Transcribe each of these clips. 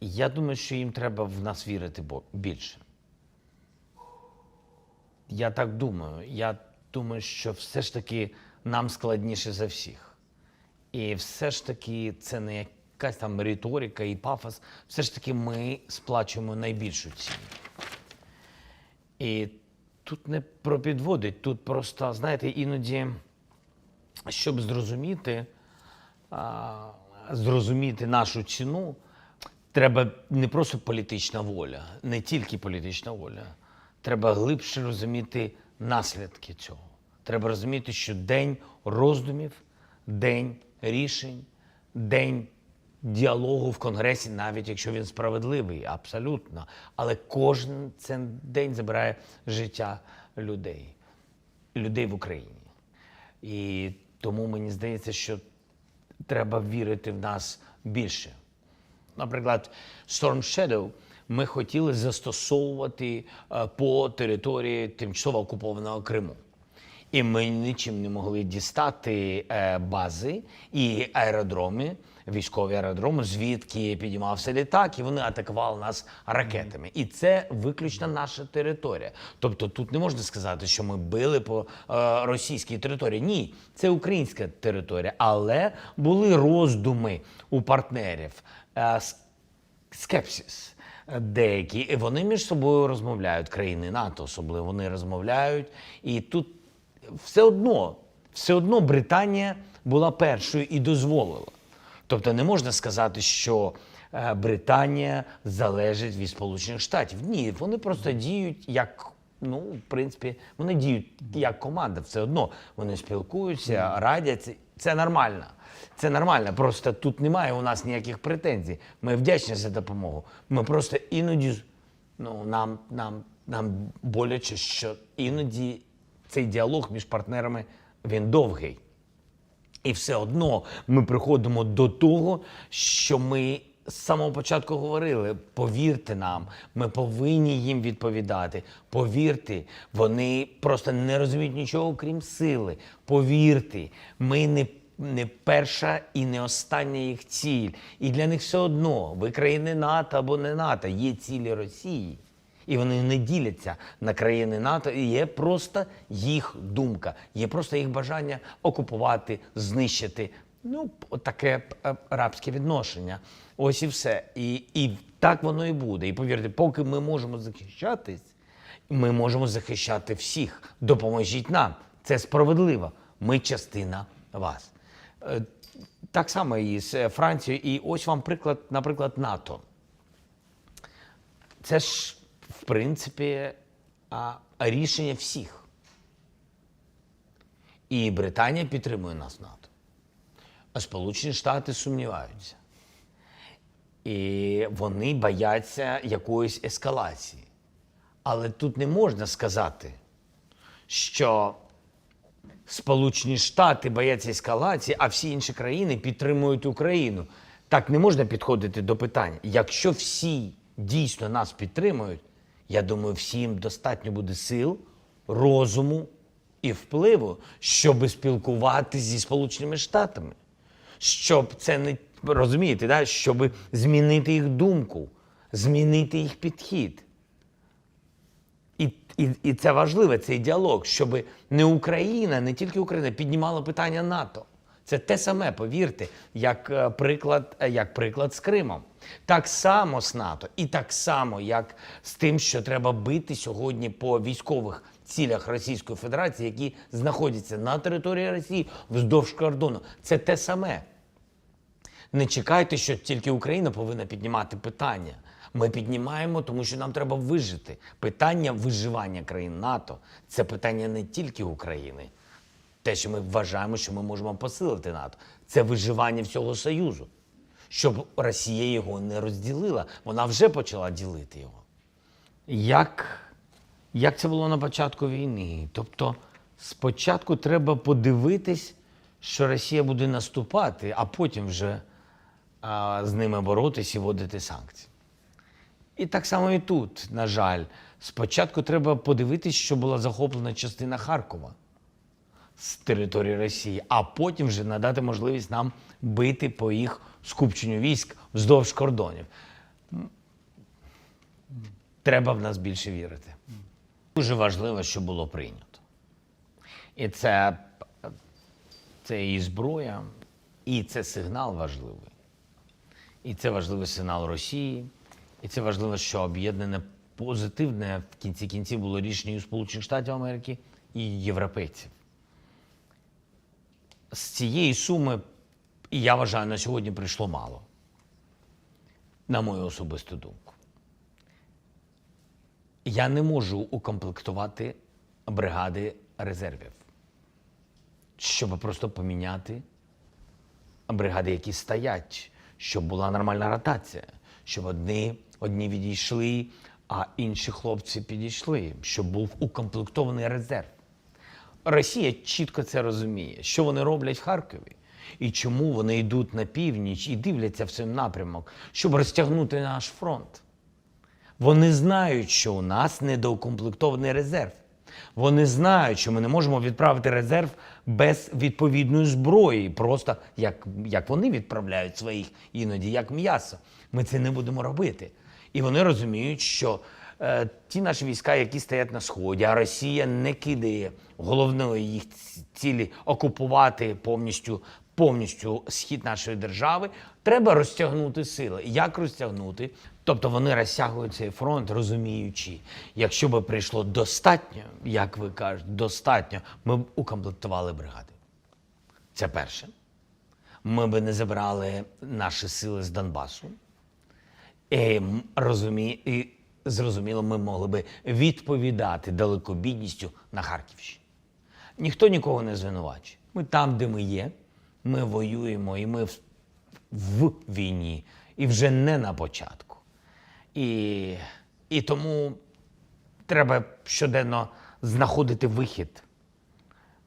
Я думаю, що їм треба в нас вірити більше. Я так думаю. Я думаю, що все ж таки нам складніше за всіх. І все ж таки це не якась там риторика і пафос. Все ж таки ми сплачуємо найбільшу ціну. І тут не про підводить, тут просто, знаєте, іноді, щоб зрозуміти, зрозуміти нашу ціну, треба не просто політична воля, не тільки політична воля. Треба глибше розуміти наслідки цього. Треба розуміти, що день роздумів, день рішень, день діалогу в Конгресі, навіть якщо він справедливий, абсолютно. Але кожен цей день забирає життя людей, людей в Україні. І тому мені здається, що треба вірити в нас більше. Наприклад, Storm Shadow ми хотіли застосовувати е, по території тимчасово окупованого Криму. І ми нічим не могли дістати е, бази і аеродроми, військові аеродроми, звідки підіймався літак, і вони атакували нас ракетами. І це виключно наша територія. Тобто тут не можна сказати, що ми били по е, російській території. Ні, це українська територія. Але були роздуми у партнерів. Е, с- скепсис деякі. І вони між собою розмовляють, країни НАТО особливо вони розмовляють. І тут все одно, все одно Британія була першою і дозволила. Тобто не можна сказати, що е, Британія залежить від Сполучених Штатів. Ні, вони просто діють як. Ну, в принципі, вони діють як команда, все одно вони спілкуються, радяться. Це нормально. Це нормально. Просто тут немає у нас ніяких претензій. Ми вдячні за допомогу. Ми просто іноді ну, нам, нам, нам боляче, що іноді цей діалог між партнерами він довгий. І все одно ми приходимо до того, що ми з самого початку говорили: повірте нам, ми повинні їм відповідати. Повірте, вони просто не розуміють нічого, крім сили. Повірте, ми не. Не перша і не остання їх ціль. І для них все одно, ви країни НАТО або не НАТО, є цілі Росії. І вони не діляться на країни НАТО. І є просто їх думка, є просто їх бажання окупувати, знищити. Ну, таке е, рабське відношення. Ось і все. І, і так воно і буде. І повірте, поки ми можемо захищатись, ми можемо захищати всіх. Допоможіть нам. Це справедливо. Ми частина вас. Е, Так само і з е, Францією. І ось вам приклад, наприклад, НАТО. Це ж, в принципі, рішення всіх. І Британія підтримує нас НАТО. А Сполучені Штати сумніваються. І вони бояться якоїсь ескалації. Але тут не можна сказати, що Сполучені Штати бояться ескалації, а всі інші країни підтримують Україну. Так не можна підходити до питання. Якщо всі дійсно нас підтримують, я думаю, всім достатньо буде сил, розуму і впливу, щоб спілкуватися зі Сполученими Штатами. Щоб це не розумієте, да? щоб змінити їх думку, змінити їх підхід. І, і, і це важливо, цей діалог, щоб не Україна, не тільки Україна піднімала питання НАТО. Це те саме, повірте, як е, приклад, е, як приклад з Кримом. Так само з НАТО, і так само, як з тим, що треба бити сьогодні по військових цілях Російської Федерації, які знаходяться на території Росії вздовж кордону. Це те саме. Не чекайте, що тільки Україна повинна піднімати питання. Ми піднімаємо, тому що нам треба вижити. Питання виживання країн НАТО це питання не тільки України. Те, що ми вважаємо, що ми можемо посилити НАТО, це виживання всього Союзу. Щоб Росія його не розділила, вона вже почала ділити його. Як, як це було на початку війни? Тобто, спочатку треба подивитись, що Росія буде наступати, а потім вже а, з ними боротись і вводити санкції. І так само і тут, на жаль, спочатку треба подивитись, що була захоплена частина Харкова з території Росії, а потім вже надати можливість нам бити по їх скупченню військ вздовж кордонів. Треба в нас більше вірити. Дуже важливо, що було прийнято. І це, це і зброя, і це сигнал важливий. І це важливий сигнал Росії, і це важливо, що об'єднане позитивне в кінці кінців було рішення Сполучених Штатів Америки і європейців. З цієї суми, я вважаю, на сьогодні прийшло мало, на мою особисту думку. Я не можу укомплектувати бригади резервів, щоб просто поміняти бригади, які стоять, щоб була нормальна ротація, щоб одні, одні відійшли, а інші хлопці підійшли, щоб був укомплектований резерв. Росія чітко це розуміє, що вони роблять в Харкові і чому вони йдуть на північ і дивляться в цей напрямок, щоб розтягнути наш фронт. Вони знають, що у нас недоукомплектований резерв. Вони знають, що ми не можемо відправити резерв без відповідної зброї, просто як, як вони відправляють своїх іноді, як м'ясо. Ми це не будемо робити. І вони розуміють, що е, ті наші війська, які стоять на сході, а Росія не кидає головної їх цілі окупувати повністю, повністю схід нашої держави, треба розтягнути сили. Як розтягнути? Тобто вони розтягують цей фронт, розуміючи, якщо би прийшло достатньо, як ви кажете, достатньо, ми б укомплектували бригади. Це перше. Ми би не забрали наші сили з Донбасу. І, розумі... і зрозуміло, ми могли би відповідати далекобідністю на Харківщині. Ніхто нікого не звинувачує. Ми там, де ми є, ми воюємо, і ми в, в війні, і вже не на початку. І, і тому треба щоденно знаходити вихід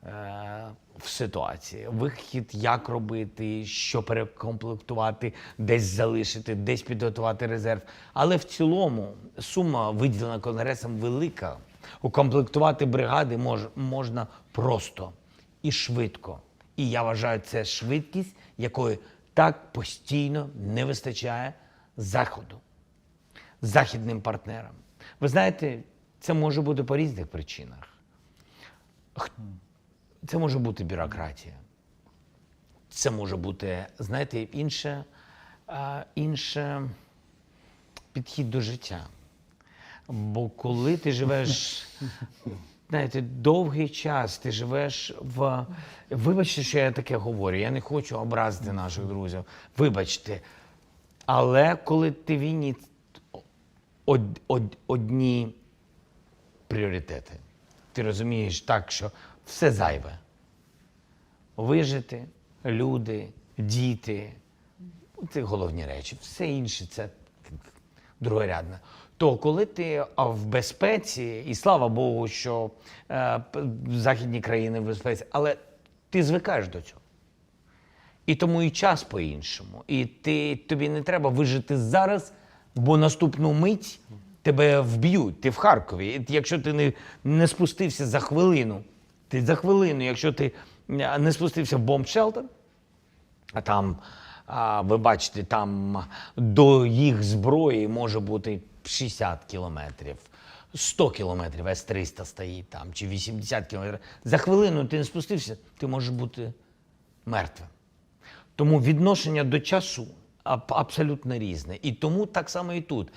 е, в ситуації. Вихід, як робити, що перекомплектувати, десь залишити, десь підготувати резерв. Але в цілому сума виділена конгресом велика. Укомплектувати бригади мож, можна просто і швидко. І я вважаю, це швидкість, якої так постійно не вистачає заходу західним партнерам. Ви знаєте, це може бути по різних причинах. Це може бути бюрократія. Це може бути, знаєте, інше, інше підхід до життя. Бо коли ти живеш, знаєте, довгий час, ти живеш в. Вибачте, що я таке говорю, я не хочу образити наших друзів. Вибачте. Але коли ти війні, од, од, одні пріоритети. Ти розумієш так, що все зайве. Вижити, люди, діти це головні речі. Все інше це другорядне. То коли ти в безпеці, і слава Богу, що е, західні країни в безпеці, але ти звикаєш до цього. І тому і час по-іншому. І ти, тобі не треба вижити зараз, бо наступну мить тебе вб'ють. Ти в Харкові. Якщо ти не, не спустився за хвилину, ти за хвилину, якщо ти е, не спустився в бомбшелтер, а там, а, ви бачите, там до їх зброї може бути 60 кілометрів, 100 кілометрів, С-300 стоїть там, чи 80 кілометрів. За хвилину ти не спустився, ти можеш бути мертвим. Тому відношення до часу абсолютно різне. І тому так само і тут.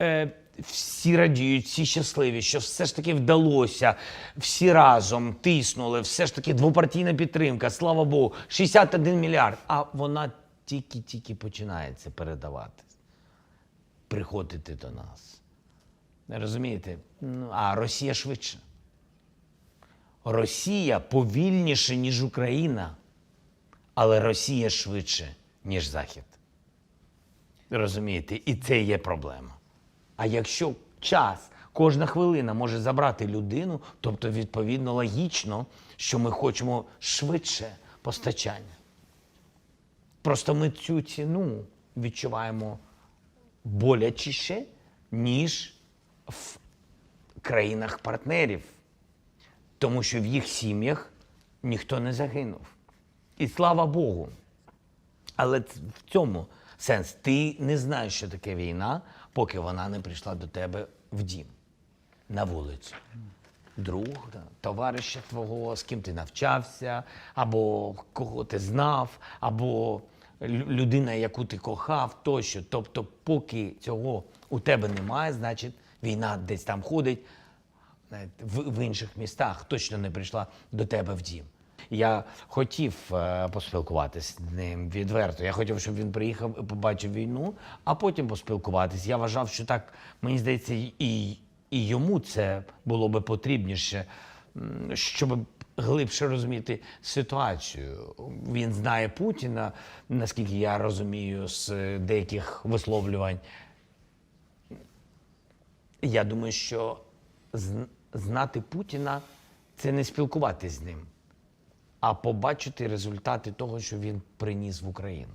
Е, всі радіють, всі щасливі, що все ж таки вдалося, всі разом тиснули, все ж таки двопартійна підтримка, слава Богу, 61 мільярд. А вона тільки-тільки починається передавати, приходити до нас. Розумієте? Ну, а Росія швидше. Росія повільніше, ніж Україна, але Росія швидше, ніж Захід. Розумієте? І це є проблема. А якщо час, кожна хвилина може забрати людину, тобто, відповідно, логічно, що ми хочемо швидше постачання. Просто ми цю ціну відчуваємо болячіше, ніж в країнах-партнерів, тому що в їх сім'ях ніхто не загинув. І слава Богу. Але в цьому Сенс, ти не знаєш, що таке війна, поки вона не прийшла до тебе в дім, на вулицю. Друг, товариша твого, з ким ти навчався, або кого ти знав, або людина, яку ти кохав, тощо. Тобто, поки цього у тебе немає, значить війна десь там ходить, в інших містах точно не прийшла до тебе в дім. Я хотів е, поспілкуватися з ним відверто. Я хотів, щоб він приїхав і побачив війну, а потім поспілкуватись. Я вважав, що так, мені здається, і, і йому це було би потрібніше, щоб глибше розуміти ситуацію. Він знає Путіна, наскільки я розумію, з деяких висловлювань. Я думаю, що знати Путіна це не спілкуватись з ним, а побачити результати того, що він приніс в Україну.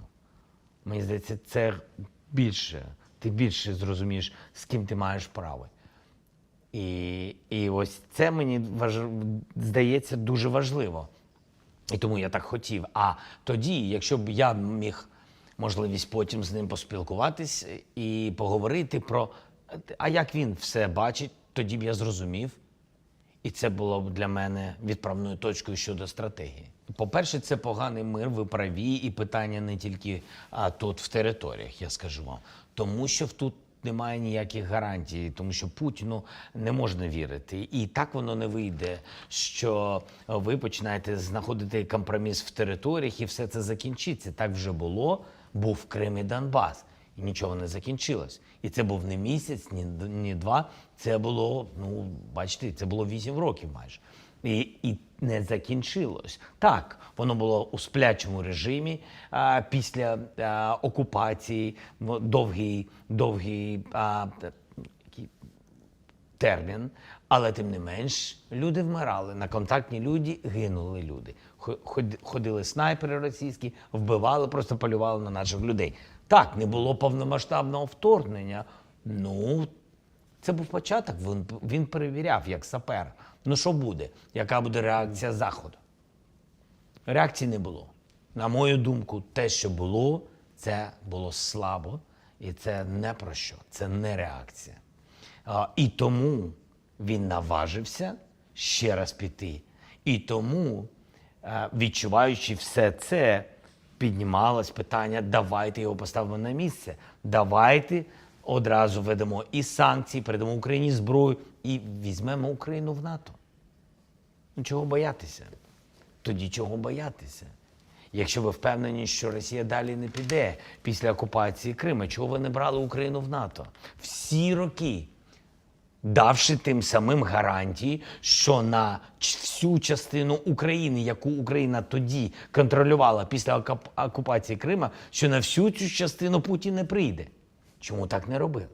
Мені здається, це більше. Ти більше зрозумієш, з ким ти маєш право. І, і ось це мені важ... здається дуже важливо. І тому я так хотів. А тоді, якщо б я міг можливість потім з ним поспілкуватись і поговорити про а як він все бачить, тоді б я зрозумів. І це було б для мене відправною точкою щодо стратегії. По-перше, це поганий мир, ви праві, і питання не тільки а, тут в територіях, я скажу вам. Тому що тут немає ніяких гарантій, тому що Путіну не можна вірити. І так воно не вийде, що ви починаєте знаходити компроміс в територіях, і все це закінчиться. Так вже було, був Крим і Донбас і нічого не закінчилось. І це був не місяць, ні, ні два. Це було, ну, бачите, це було вісім років майже. І, і не закінчилось. Так, воно було у сплячому режимі а, після а, окупації, довгий, довгий а, термін, але тим не менш люди вмирали. На контактні люди гинули люди. Хо- Ходили снайпери російські, вбивали, просто полювали на наших людей. Так, не було повномасштабного вторгнення. Ну, це був початок. Він, він перевіряв як сапер. Ну що буде? Яка буде реакція Заходу? Реакції не було. На мою думку, те, що було, це було слабо, і це не про що, це не реакція. А, і тому він наважився ще раз піти. І тому, е, відчуваючи все це, піднімалось питання: давайте його поставимо на місце. Давайте одразу ведемо і санкції, передамо Україні зброю і візьмемо Україну в НАТО. Ну, чого боятися? Тоді чого боятися? Якщо ви впевнені, що Росія далі не піде після окупації Криму, чого ви не брали Україну в НАТО? Всі роки, давши тим самим гарантії, що на всю частину України, яку Україна тоді контролювала після окупації Крима, що на всю цю частину Путін не прийде. Чому так не робив?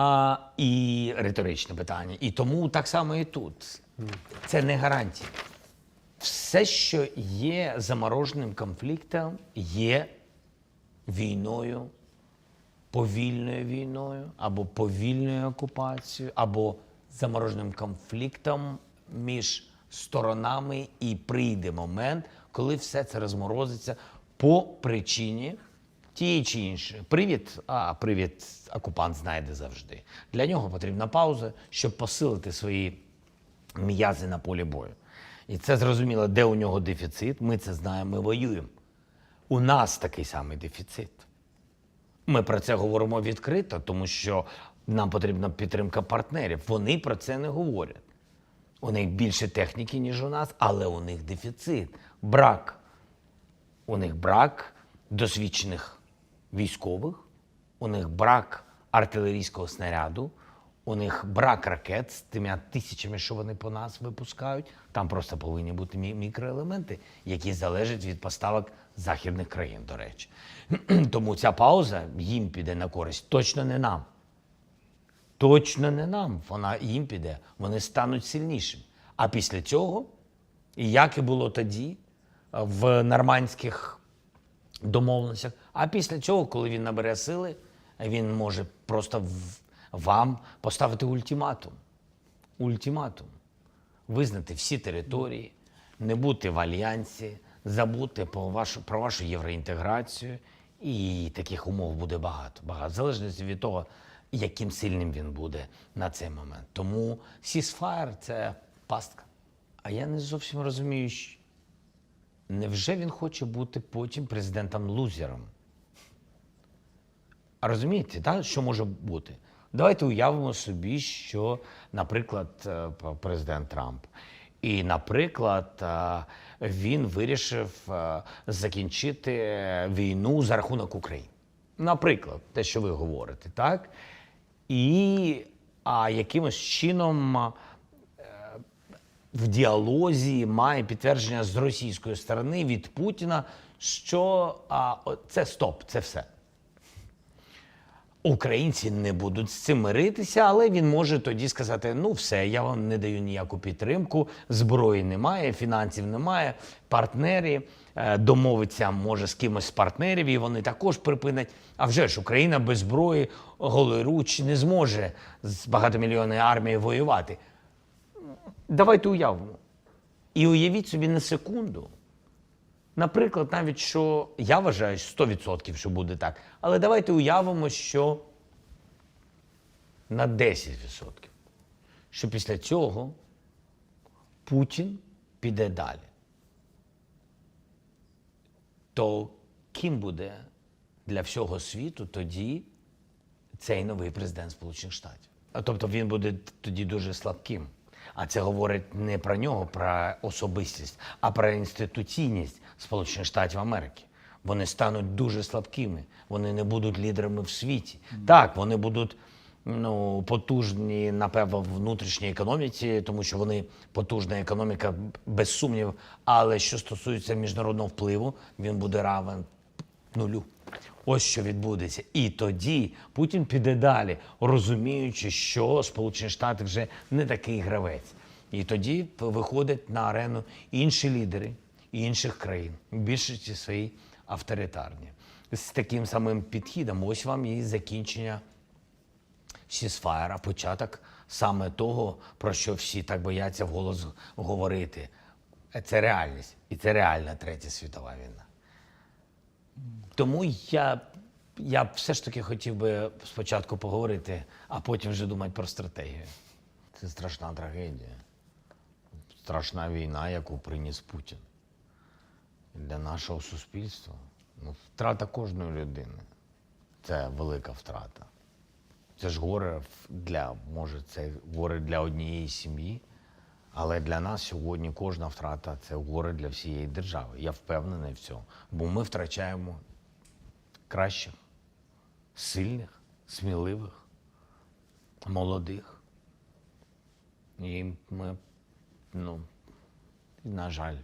А, і риторичне питання. І тому так само і тут. Це не гарантія. Все, що є замороженим конфліктом, є війною, повільною війною, або повільною окупацією, або замороженим конфліктом між сторонами, і прийде момент, коли все це розморозиться по причині тієї чи іншої. Привід, а привід окупант знайде завжди. Для нього потрібна пауза, щоб посилити свої м'язи на полі бою. І це зрозуміло, де у нього дефіцит. Ми це знаємо, ми воюємо. У нас такий самий дефіцит. Ми про це говоримо відкрито, тому що нам потрібна підтримка партнерів. Вони про це не говорять. У них більше техніки, ніж у нас, але у них дефіцит, брак. У них брак досвідчених військових, у них брак артилерійського снаряду, у них брак ракет з тими тисячами, що вони по нас випускають. Там просто повинні бути мі- мікроелементи, які залежать від поставок західних країн, до речі. Тому ця пауза їм піде на користь, точно не нам. Точно не нам. Вона їм піде, вони стануть сильнішими. А після цього, як і було тоді, в нормандських домовленостях, а після цього, коли він набере сили, він може просто вам поставити ультиматум. Ультиматум. Визнати всі території, не бути в альянсі, забути про вашу, про вашу євроінтеграцію І таких умов буде багато. Багато. В залежності від того, яким сильним він буде на цей момент. Тому сісфаєр це пастка. А я не зовсім розумію, невже він хоче бути потім президентом-лузером? А розумієте, так, що може бути? Давайте уявимо собі, що, наприклад, е, президент Трамп. І, наприклад, е, він вирішив е, закінчити війну за рахунок України. Наприклад, те, що ви говорите, так? І а якимось чином в діалозі має підтвердження з російської сторони від Путіна, що а, це стоп, це все. Українці не будуть з цим миритися, але він може тоді сказати: ну все, я вам не даю ніяку підтримку, зброї немає, фінансів немає, партнери е, домовиться може з кимось з партнерів, і вони також припинять. А вже ж Україна без зброї голоруч не зможе з багатомільйонною армією воювати. Давайте уявимо. І уявіть собі на секунду. Наприклад, навіть що я вважаю 100%, що буде так. Але давайте уявимо, що на 10%. Що після цього Путін піде далі. То ким буде для всього світу тоді цей новий президент Сполучених Штатів? А Тобто він буде тоді дуже слабким. А це говорить не про нього, про особистість, а про інституційність Сполучених Штатів Америки. Вони стануть дуже слабкими, вони не будуть лідерами в світі. Так, вони будуть ну, потужні, напевно, в внутрішній економіці, тому що вони потужна економіка, без сумнів. Але що стосується міжнародного впливу, він буде равен нулю. Ось що відбудеться. І тоді Путін піде далі, розуміючи, що Сполучені Штати вже не такий гравець. І тоді виходять на арену інші лідери інших країн, в більшості свої авторитарні. З таким самим підхідом, ось вам і закінчення сісфаєра, початок саме того, про що всі так бояться вголос говорити. Це реальність. І це реальна третя світова війна. Тому я, я все ж таки хотів би спочатку поговорити, а потім вже думати про стратегію. Це страшна трагедія. Страшна війна, яку приніс Путін. Для нашого суспільства. Ну, втрата кожної людини це велика втрата. Це ж горе для, може, це горе для однієї сім'ї, але для нас сьогодні кожна втрата це горе для всієї держави. Я впевнений в цьому. Бо ми втрачаємо кращих, сильних, сміливих, молодих. І ми, ну, на жаль,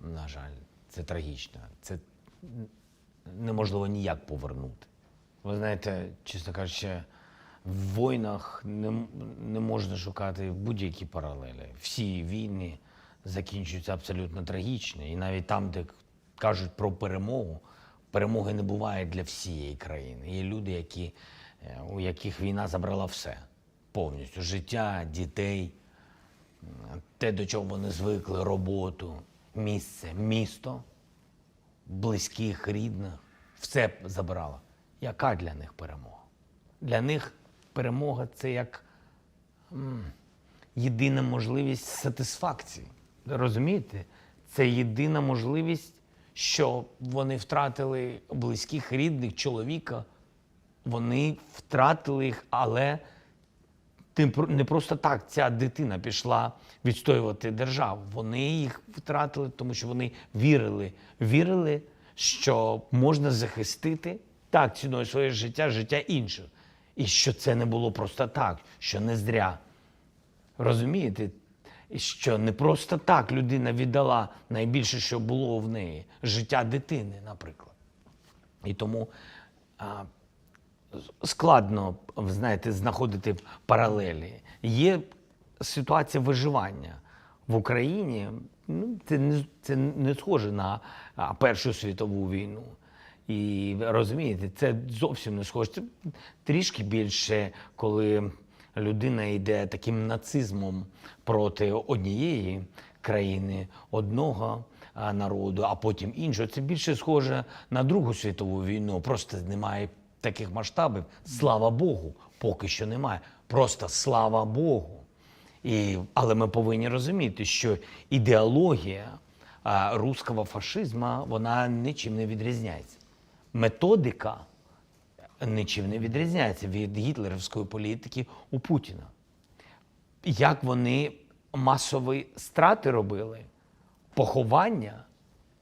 на жаль, це трагічно. Це неможливо ніяк повернути. Ви знаєте, чесно кажучи, в війнах не, не можна шукати будь-які паралелі. Всі війни закінчуються абсолютно трагічно. І навіть там, де кажуть про перемогу, перемоги не буває для всієї країни. Є люди, які, е, у яких війна забрала все повністю: життя, дітей, те, до чого вони звикли, роботу, місце, місто близьких, рідних, все забрала. Яка для них перемога? Для них перемога це як єдина можливість сатисфакції. Розумієте? Це єдина можливість, що вони втратили близьких, рідних, чоловіка. Вони втратили їх, але не просто так ця дитина пішла відстоювати державу. Вони їх втратили, тому що вони вірили, вірили, що можна захистити так ціною своє життя, життя інших. І що це не було просто так, що не зря. Розумієте? Що не просто так людина віддала найбільше, що було в неї життя дитини, наприклад. І тому а, складно, знаєте, знаходити паралелі. Є ситуація виживання в Україні. Ну, це не це не схоже на Першу світову війну. І розумієте, це зовсім не схоже. Це трішки більше, коли людина йде таким нацизмом проти однієї країни, одного народу, а потім іншого. Це більше схоже на Другу світову війну. Просто немає таких масштабів. Слава Богу, поки що немає. Просто слава Богу. І, але ми повинні розуміти, що ідеологія а, руського фашизму вона нічим не відрізняється. Методика нічим не відрізняється від гітлерівської політики у Путіна. Як вони масові страти робили, поховання,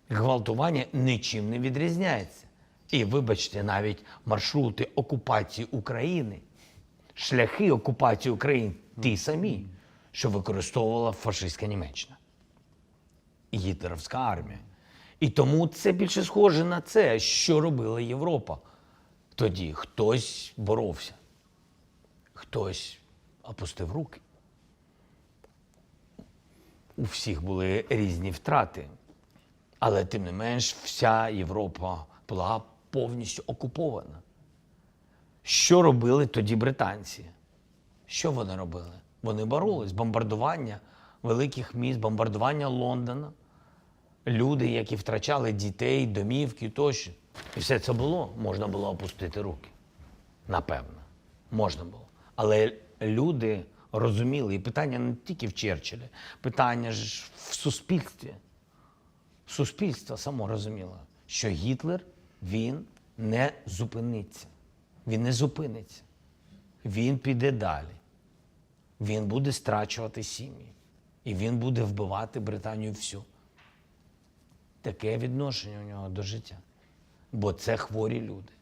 гвалтування нічим не відрізняється. І вибачте, навіть маршрути окупації України, шляхи окупації України ті самі, що використовувала фашистська Німеччина і гітлерівська армія. І тому це більше схоже на це, що робила Європа. Тоді хтось боровся, хтось опустив руки. У всіх були різні втрати. Але тим не менш, вся Європа була повністю окупована. Що робили тоді британці? Що вони робили? Вони боролись, бомбардування великих міст, бомбардування Лондона, люди, які втрачали дітей, домівки тощо. І все це було, можна було опустити руки. Напевно, можна було. Але люди розуміли, і питання не тільки в Черчиллі, питання ж в суспільстві. Суспільство само розуміло, що Гітлер він не зупиниться. Він не зупиниться. Він піде далі. Він буде страчувати сім'ї. І він буде вбивати Британію всю. Таке відношення у нього до життя. Бо це хворі люди.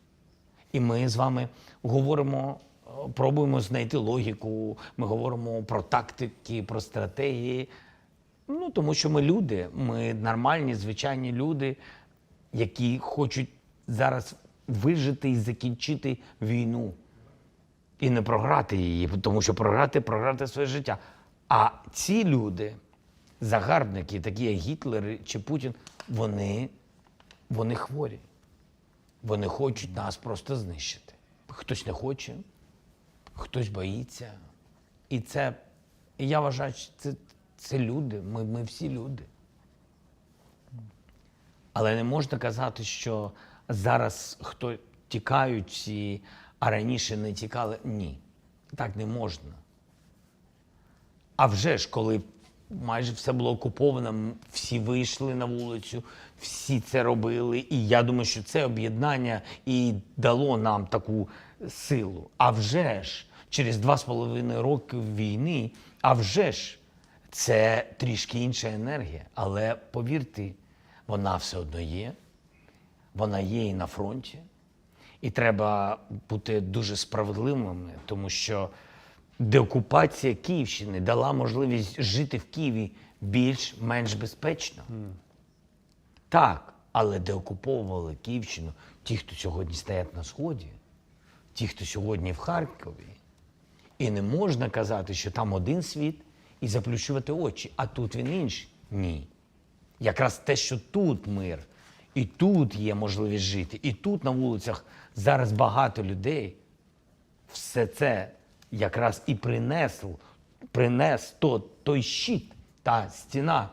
І ми з вами говоримо, е, пробуємо знайти логіку, ми говоримо про тактики, про стратегії. Ну, тому що ми люди, ми нормальні, звичайні люди, які хочуть зараз вижити і закінчити війну. І не програти її, тому що програти, програти своє життя. А ці люди, загарбники, такі як Гітлер чи Путін, вони, вони хворі. Вони хочуть нас просто знищити. Хтось не хоче, хтось боїться. І це, я вважаю, що це, це люди. Ми, ми всі люди. Але не можна казати, що зараз хто тікають, і, а раніше не тікали. Ні, так не можна. А вже ж, коли майже все було окуповано, всі вийшли на вулицю, всі це робили. І я думаю, що це об'єднання і дало нам таку силу. А вже ж, через два з половиною роки війни, а вже ж, це трішки інша енергія. Але повірте, вона все одно є. Вона є і на фронті. І треба бути дуже справедливими, тому що деокупація Київщини дала можливість жити в Києві більш-менш безпечно. Так, але деокуповували Київщину ті, хто сьогодні стоять на Сході, ті, хто сьогодні в Харкові. І не можна казати, що там один світ і заплющувати очі, а тут він інший. Ні. Якраз те, що тут мир, і тут є можливість жити, і тут на вулицях зараз багато людей, все це якраз і принесл, принес то, той щит, та стіна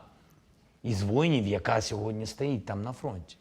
із воїнів, яка сьогодні стоїть там на фронті.